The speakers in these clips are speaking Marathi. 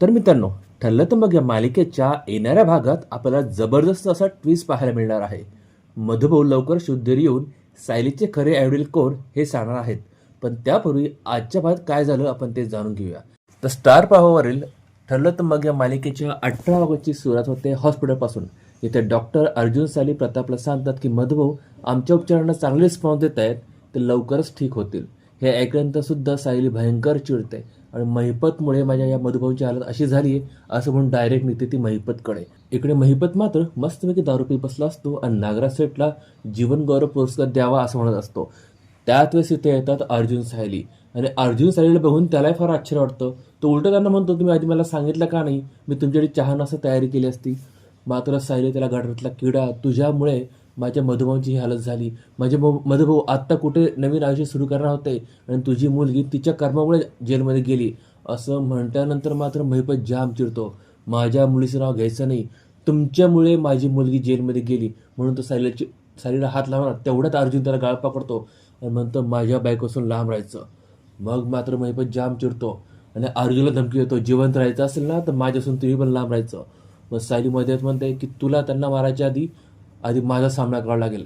तर मित्रांनो ठरलं तर मग या मालिकेच्या येणाऱ्या भागात आपल्याला जबरदस्त असा ट्विस्ट पाहायला मिळणार आहे. मधुभाऊ लवकर शुद्धीर येऊन सायलीचे खरे आयडील कोण हे सांगणार आहेत. पण त्यापूर्वी आजच्या भागात काय झालं आपण ते जाणून घेऊया. तर स्टार प्रवाहावरील ठरलं तर मग या मालिकेच्या अठरा ऑगस्टची सुरुवात होते हॉस्पिटलपासून. इथे डॉक्टर अर्जुन साली प्रतापला सांगतात की मधुभाऊ आमच्या उपचारांना चांगले रिस्पॉन्स देत आहेत ते लवकरच ठीक होतील. हे ऐकल्यानंतर सुद्धा सायली भयंकर चिडते. आणि महिपतमुळे माझ्या या मधुभाऊची हालत अशी झाली आहे असं म्हणून डायरेक्ट निघते ती महिपतकडे. इकडे महिपत मात्र मस्तपैकी दारू पी बसला असतो आणि नागराज सेठला जीवनगौरव पुरस्कार द्यावा असं म्हणत असतो. त्यात वेळेस इथे येतात अर्जुन सायली. आणि अर्जुन सायलीला बघून त्यालाही फार आश्चर्य वाटतं. तो उलट त्यांना म्हणतो तुम्ही आधी मला सांगितलं का नाही? मी तुमच्याकडे चहा नाश्ता तयारी केली असती. मात्र सायली त्याला गाठातला किडा तुझ्यामुळे माझ्या मधुभाऊची ही हालत झाली. माझे भाऊ मधुभाऊ आत्ता कुठे नवीन आयुष्य सुरू करणार होते आणि तुझी मुलगी तिच्या कर्मामुळे जेलमध्ये गेली. असं म्हटल्यानंतर मात्र महिपत जाम चिडतो. माझ्या मुलीचं नाव घ्यायचं नाही. तुमच्यामुळे माझी मुलगी जेलमध्ये गेली. म्हणून तो सायलीची सायलीला हात लावणार तेवढ्यात अर्जुन त्याला गाळ पकडतो आणि म्हणतो माझ्या बायकोसून लांब राहायचं. मग मात्र महिपत जाम चिडतो आणि अर्जुनला धमकी देतो जिवंत राहायचं असेल ना तर माझ्यासून तुम्ही पण लांब राहायचं. मग सायली मध्येच म्हणते की तुला त्यांना मारायच्या आधी आधी माझा सामना करावा लागेल.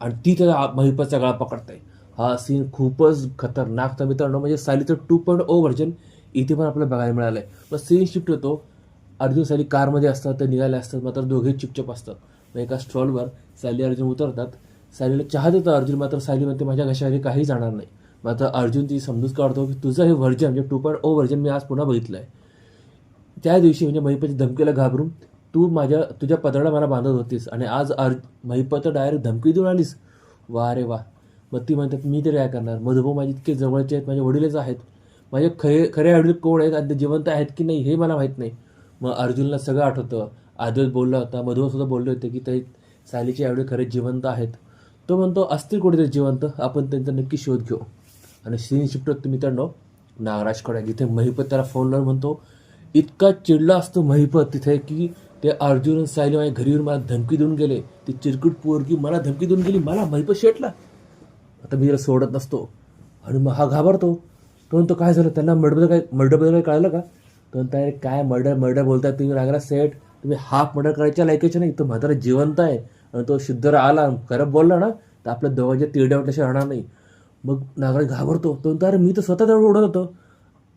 आणि ती त्याला महिपतचा गळा पकडते हा सीन खूपच खतरनाक तर मित्रांनो म्हणजे सायलीचं टू पॉईंट ओ व्हर्जन इथे पण आपल्याला बघायला मिळालं आहे मग सीन शिफ्ट होतो. अर्जुन साली कारमध्ये असतात ते निघाले असतात मात्र दोघे चिपचप असतात. मग एका स्टॉलवर सॅली अर्जुन उतरतात. सॅलीला चहा देतो अर्जुन मात्र सायली म्हणते माझ्या घशावरी काही जाणार नाही. मात्र अर्जुन ती समजूत काढतो की तुझं हे व्हर्जन म्हणजे टू पॉईंट ओ व्हर्जन मी आज पुन्हा बघितलं आहे त्या दिवशी म्हणजे महिपाच्या धमकीला घाबरून तू माझ्या तुझ्या पदराला मला बांधत होतीस आणि आज अर् महिपत डायरेक्ट धमकी देऊन आलीस. वा रे वा मग ती म्हणतात मी तरी काय करणार? मधुभाऊ माझे इतके जवळचे आहेत माझे वडीलच आहेत. माझे खरे खरे वडील कोण आहेत? आणि ते जिवंत आहेत की नाही हे मला माहीत नाही. मग अर्जुनला सगळं आठवतं. आदिल बोलला होता. मधुभाऊसुद्धा बोलले होते की ते सायलीचे आईवडील खरे जिवंत आहेत. तो म्हणतो असतील कुठेतरी जिवंत. आपण त्यांचा नक्की शोध घेऊ. आणि सीन शिफ्ट होतो मित्रांनो नागराजकडे जिथे महिपत त्याला फोन लावून म्हणतो इतका चिडला असतो महिपत तिथे की ते अर्जुन आणि सायली माझ्या घरी येऊन मला धमकी देऊन गेले. ती चिरकुट पोरगी मला धमकी देऊन गेली. मला महिप शेटला. आता मी जरा सोडत नसतो. आणि मग हा घाबरतो. तो काय झालं? त्यांना मर्डरबद्दल काय मर्डरबद्दल काय कळलं का? तर म्हणता "अरे काय मर्डर मर्डर बोलताय तुम्ही? नागराज सेट तुम्ही हाफ मर्डर करायच्या लायकाचे नाही. तो म्हातारा जिवंत आहे. आणि तो शुद्धरा आला. खरं बोलला ना तर आपल्या दोघांच्या तिरड्या वाटल्याशी राहणार नाही. मग नागराज घाबरतो. तो म्हणतो अरे मी तर स्वतः तेवढं उडत होतो.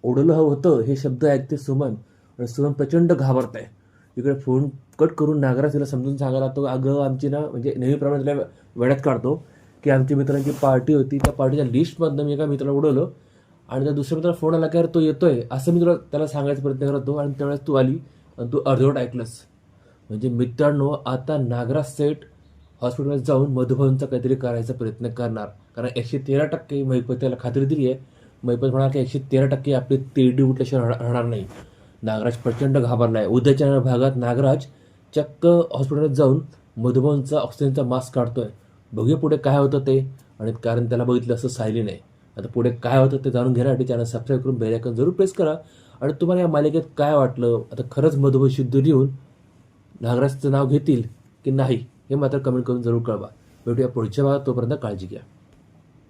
ओढलं हवं होतं. हे शब्द ऐकते सुमन. आणि सुमन प्रचंड घाबरत आहे. इकडे फोन कट करून नागराज तिला समजून सांगायला लागतो अगं आमची ना म्हणजे नेहमीप्रमाणे तिला वेळात काढतो की आमच्या मित्रांची पार्टी होती त्या पार्टीच्या लिस्टमधनं मी एका मित्राला उडवलं आणि त्या दुसऱ्या मित्राला फोन आला की अरे तो येतोय असं मी तुला त्याला सांगायचा प्रयत्न करतो आणि त्यावेळेस तू आली आणि तू अर्धवट ऐकलंस. म्हणजे मित्रांनो आता नागराज सेठ हॉस्पिटलमध्ये जाऊन मधुभाऊंचा काहीतरी करायचा प्रयत्न करणार. कारण एकशे तेरा टक्के महिपत त्याला खात्री दिली आहे महिपत म्हणाल की एकशे तेरा टक्के आपली तेरडी उठल्याशिवाय राहणार नाही. नागराज प्रचंड घाबरला आहे उद्याच्या भागात नागराज चक्क हॉस्पिटलात जाऊन मधुबनचा ऑक्सिजनचा मास्क काढतोय. बघूया पुढे काय होतं ते. आणि कारण त्याला बघितलं असं सायली नाही. आता पुढे काय होतं ते जाणून घेण्यासाठी चॅनल सबस्क्राईब करून बेल जरूर प्रेस करा. आणि तुम्हाला या मालिकेत काय वाटलं? आता खरंच मधुबन शुद्ध येऊन नागराजचं नाव घेतील की नाही हे मात्र कमेंट करून जरूर कळवा. भेटूया पुढच्या भागात. तोपर्यंत काळजी घ्या.